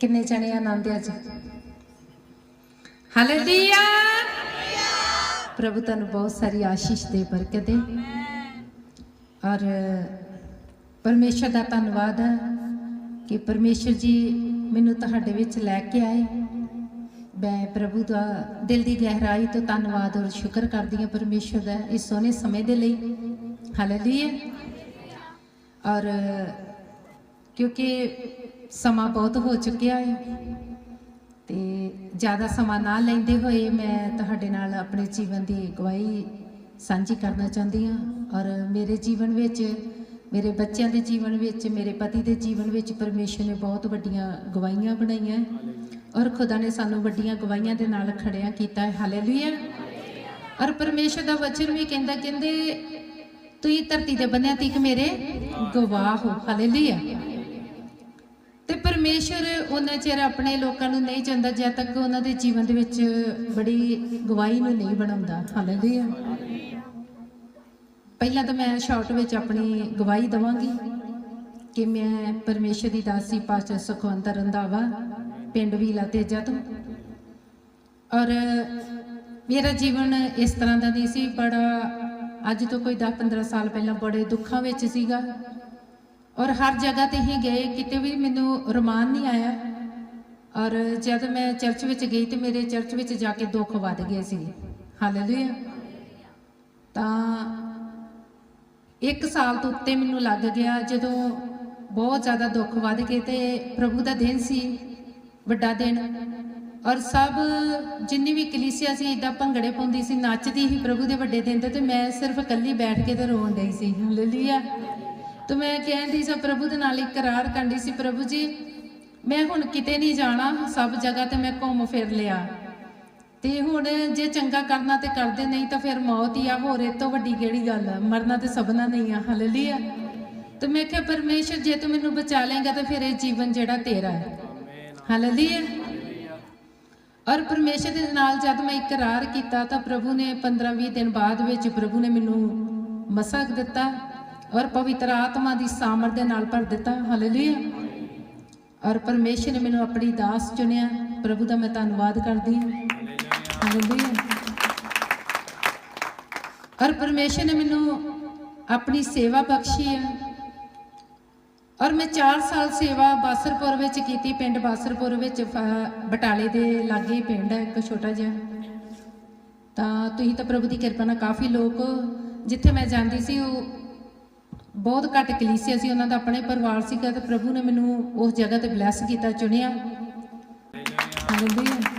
ਕਿੰਨੇ ਜਣੇ ਆਨੰਦ ਅੱਜ? ਹਾਲੇਲੂਇਆ! ਪ੍ਰਭੂ ਤੁਹਾਨੂੰ ਬਹੁਤ ਸਾਰੀ ਆਸ਼ੀਸ਼ ਦੇ ਬਰਕਤ ਦੇ ਔਰ ਪਰਮੇਸ਼ਰ ਦਾ ਧੰਨਵਾਦ ਹੈ ਕਿ ਪਰਮੇਸ਼ਰ ਜੀ ਮੈਨੂੰ ਤੁਹਾਡੇ ਵਿੱਚ ਲੈ ਕੇ ਆਏ। ਮੈਂ ਪ੍ਰਭੂ ਦਾ ਦਿਲ ਦੀ ਗਹਿਰਾਈ ਤੋਂ ਧੰਨਵਾਦ ਔਰ ਸ਼ੁਕਰ ਕਰਦੀ ਹਾਂ ਪਰਮੇਸ਼ਰ ਦਾ ਇਸ ਸੋਹਣੇ ਸਮੇਂ ਦੇ ਲਈ। ਹਾਲੇਲੂਇਆ! ਔਰ ਕਿਉਂਕਿ ਸਮਾਂ ਬਹੁਤ ਹੋ ਚੁੱਕਿਆ ਹੈ ਤੇ ਜ਼ਿਆਦਾ ਸਮਾਂ ਨਾ ਲੈਂਦੇ ਹੋਏ ਮੈਂ ਤੁਹਾਡੇ ਨਾਲ ਆਪਣੇ ਜੀਵਨ ਦੀ ਗਵਾਹੀ ਸਾਂਝੀ ਕਰਨਾ ਚਾਹੁੰਦੀ ਹਾਂ ਔਰ ਮੇਰੇ ਜੀਵਨ ਵਿੱਚ, ਮੇਰੇ ਬੱਚਿਆਂ ਦੇ ਜੀਵਨ ਵਿੱਚ, ਮੇਰੇ ਪਤੀ ਦੇ ਜੀਵਨ ਵਿੱਚ ਪਰਮੇਸ਼ਰ ਨੇ ਬਹੁਤ ਵੱਡੀਆਂ ਗਵਾਹੀਆਂ ਬਣਾਈਆਂ। ਔਰ ਖੁਦਾ ਨੇ ਸਾਨੂੰ ਵੱਡੀਆਂ ਗਵਾਹੀਆਂ ਦੇ ਨਾਲ ਖੜਿਆ ਕੀਤਾ ਹੈ। ਹਾਲੇਲੂਇਆ। ਔਰ ਪਰਮੇਸ਼ਰ ਦਾ ਵਚਨ ਵੀ ਕਹਿੰਦਾ, ਕਹਿੰਦੇ, ਤੁਸੀਂ ਧਰਤੀ ਦੇ ਬੰਨਿਆਂ ਤੀਕ ਮੇਰੇ ਗਵਾਹ ਹੋ। ਹਾਲੇਲੂਇਆ। ਤੇ ਪਰਮੇਸ਼ਰ ਉਹਨਾਂ ਚਿਰ ਆਪਣੇ ਲੋਕਾਂ ਨੂੰ ਨਹੀਂ ਚਾਹੁੰਦਾ ਜਦ ਤੱਕ ਉਹਨਾਂ ਦੇ ਜੀਵਨ ਦੇ ਵਿੱਚ ਬੜੀ ਗਵਾਹੀ ਨੂੰ ਨਹੀਂ ਬਣਾਉਂਦਾ। ਹਾਲੇਲੂਇਆ ਪਹਿਲਾਂ ਤਾਂ ਮੈਂ ਸ਼ਾਰਟ ਵਿੱਚ ਆਪਣੀ ਗਵਾਹੀ ਦਵਾਂਗੀ ਕਿ ਮੈਂ ਪਰਮੇਸ਼ਰ ਦੀ ਦਾਸੀ ਪਾਸਟਰ ਸੁਖਵੰਤ ਰੰਧਾਵਾ ਪਿੰਡ ਵੀਲਾ ਤੇਜਾ ਤੋਂ। ਔਰ ਮੇਰਾ ਜੀਵਨ ਇਸ ਤਰ੍ਹਾਂ ਦਾ ਨਹੀਂ ਸੀ ਬੜਾ ਅੱਜ ਤੋਂ ਕੋਈ 10-15 ਸਾਲ ਪਹਿਲਾਂ ਬੜੇ ਦੁੱਖਾਂ ਵਿੱਚ ਸੀਗਾ। ਔਰ ਹਰ ਜਗ੍ਹਾ ਤੇ ਹੀ ਗਏ, ਕਿਤੇ ਵੀ ਮੈਨੂੰ ਰਮਾਨ ਨਹੀਂ ਆਇਆ। ਔਰ ਜਦ ਮੈਂ ਚਰਚ ਵਿੱਚ ਗਈ ਤੇ ਮੇਰੇ ਚਰਚ ਵਿੱਚ ਜਾ ਕੇ ਦੁੱਖ ਵੱਧ ਗਏ ਸੀ। ਹਾਲੇਲੂਇਆ ਤਾਂ ਇੱਕ ਸਾਲ ਤੋਂ ਉੱਤੇ ਮੈਨੂੰ ਲੱਗ ਗਿਆ, ਜਦੋਂ ਬਹੁਤ ਜ਼ਿਆਦਾ ਦੁੱਖ ਵੱਧ ਗਏ ਤੇ ਪ੍ਰਭੂ ਦਾ ਦਿਨ ਸੀ, ਵੱਡਾ ਦਿਨ। ਔਰ ਸਭ ਜਿੰਨੀ ਵੀ ਕਲੀਸਿਆ ਸੀ ਇਦਾਂ ਭੰਗੜੇ ਪਾਉਂਦੀ ਸੀ, ਨੱਚਦੀ ਸੀ ਪ੍ਰਭੂ ਦੇ ਵੱਡੇ ਦਿਨ ਤੇ ਤੇ ਮੈਂ ਸਿਰਫ ਇਕੱਲੀ ਬੈਠ ਕੇ ਤੇ ਰੋਣ ਡਈ ਸੀ। ਹਾਲੇਲੂਇਆ ਤੇ ਮੈਂ ਕਹਿੰਦੀ ਸੀ, ਪ੍ਰਭੂ ਦੇ ਨਾਲ ਇਕਰਾਰ ਕਰਦੀ ਸੀ ਪ੍ਰਭੂ ਜੀ। ਮੈਂ ਹੁਣ ਕਿਤੇ ਨਹੀਂ ਜਾਣਾ, ਸਭ ਜਗ੍ਹਾ ਤੇ ਮੈਂ ਘੁੰਮ ਫਿਰ ਲਿਆ। ਤੇ ਹੁਣ ਜੇ ਚੰਗਾ ਕਰਨਾ ਤੇ ਕਰਦੇ, ਨਹੀਂ ਤਾਂ ਫਿਰ ਮੌਤ ਹੀ ਆ, ਹੋਰ ਇਹ ਤੋਂ ਵੱਡੀ ਕਿਹੜੀ ਗੱਲ ਆ? ਮਰਨਾ ਤੇ ਸਭਨਾ ਨਹੀਂ ਆ ਹਾਲੇਲੂਇਆ ਤੇ ਮੈਂ ਕਿਹਾ, ਪਰਮੇਸ਼ਰ, ਜੇ ਤੂੰ ਮੈਨੂੰ ਬਚਾ ਲੇਗਾ ਤਾਂ ਫਿਰ ਇਹ ਜੀਵਨ ਜਿਹੜਾ ਤੇਰਾ ਹੈ। ਹਾਲੇਲੂਇਆ ਔਰ ਪਰਮੇਸ਼ਰ ਦੇ ਨਾਲ ਜਦ ਮੈਂ ਇਕਰਾਰ ਕੀਤਾ ਤਾਂ ਪ੍ਰਭੂ ਨੇ 15-20 ਦਿਨ ਬਾਅਦ ਵਿੱਚ ਪ੍ਰਭੂ ਨੇ ਮੈਨੂੰ ਮਸਕ ਦਿੱਤਾ। ਔਰ ਪਵਿੱਤਰ ਆਤਮਾ ਦੀ ਸਾਮਰ ਦੇ ਨਾਲ ਭਰ ਦਿੱਤਾ। ਹਾਲੇਲੂਇਆ ਔਰ ਪਰਮੇਸ਼ਰ ਨੇ ਮੈਨੂੰ ਆਪਣੀ ਦਾਸ ਚੁਣਿਆ। ਪ੍ਰਭੂ ਦਾ ਮੈਂ ਧੰਨਵਾਦ ਕਰਦੀ ਹਾਂ। ਹਾਲੇਲੂਇਆ ਔਰ ਪਰਮੇਸ਼ਰ ਨੇ ਮੈਨੂੰ ਆਪਣੀ ਸੇਵਾ ਬਖਸ਼ੀ ਹੈ। ਔਰ ਮੈਂ 4 ਸਾਲ ਸੇਵਾ ਬਾਸਰਪੁਰ ਵਿੱਚ ਕੀਤੀ। ਪਿੰਡ ਬਾਸਰਪੁਰ ਵਿੱਚ ਫ- ਬਟਾਲੇ ਦੇ ਲਾਗੇ ਪਿੰਡ ਹੈ, ਇੱਕ ਛੋਟਾ ਜਿਹਾ। ਤਾਂ ਤੁਸੀਂ ਤਾਂ ਪ੍ਰਭੂ ਦੀ ਕਿਰਪਾ ਨਾਲ ਕਾਫੀ ਲੋਕ ਜਿੱਥੇ ਮੈਂ ਜਾਂਦੀ ਸੀ, ਉਹ ਬਹੁਤ ਘੱਟ ਕਲੀਸਿਆ ਸੀ ਉਹਨਾਂ ਦਾ ਆਪਣੇ ਪਰਿਵਾਰ ਸੀਗਾ ਤੇ ਪ੍ਰਭੂ ਨੇ ਮੈਨੂੰ ਉਸ ਜਗ੍ਹਾ ਤੇ ਬਲੈਸ ਕੀਤਾ ਚੁਣਿਆ। ਹਾਲੇਲੂਇਆ